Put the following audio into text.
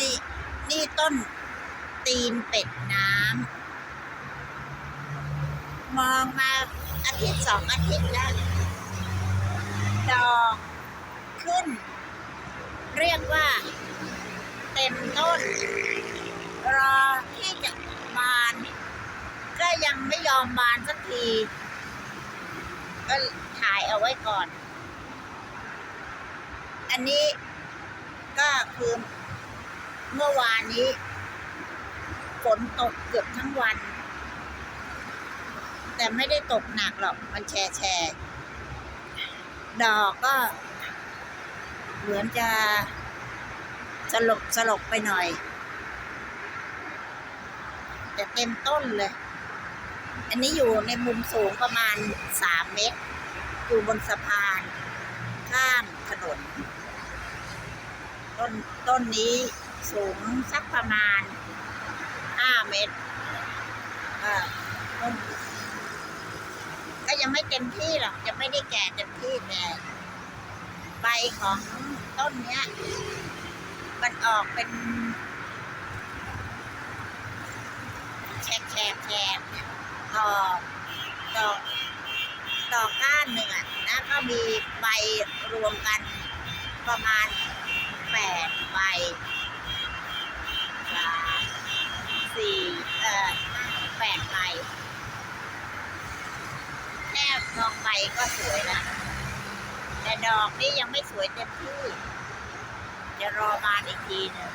นี่นี่ต้นตีนเป็ดน้ำ มองมาอาทิตย์สองอาทิตย์แล้ว ดอกขึ้น เรียกว่า เต็มต้น รอที่จะบาน ก็ยังไม่ยอมบานสักที ก็ถ่ายเอาไว้ก่อน อันนี้ก็คือ เมื่อวานนี้ฝนตกเกือบทั้งวัน แต่ไม่ได้ตกหนักหรอก มันแชร์แชร์ดอกก็ เหมือนจะสลบสลบไปหน่อย แต่เต็มต้นเลย อันนี้อยู่ในมุมสูงประมาณสามเมตร อยู่บนสะพาน ข้ามถนน ต้นต้นนี้ สูงสักประมาณห้าเมตรต้นก็ยังไม่เต็มที่หรอกยังไม่ได้แก่เต็มที่แต่ใบของต้นเนี้ย มันออกเป็นแฉกแฉกแฉกดอกดอกดอกก้านหนึ่งอะแล้วก็มีใบรวมกันประมาณแปดใบสามสี่เอ่อห้าแปดใบ มองใบก็สวยนะ แต่ดอกนี่ยังไม่สวยเต็มที่ จะรอบานอีกทีหนึง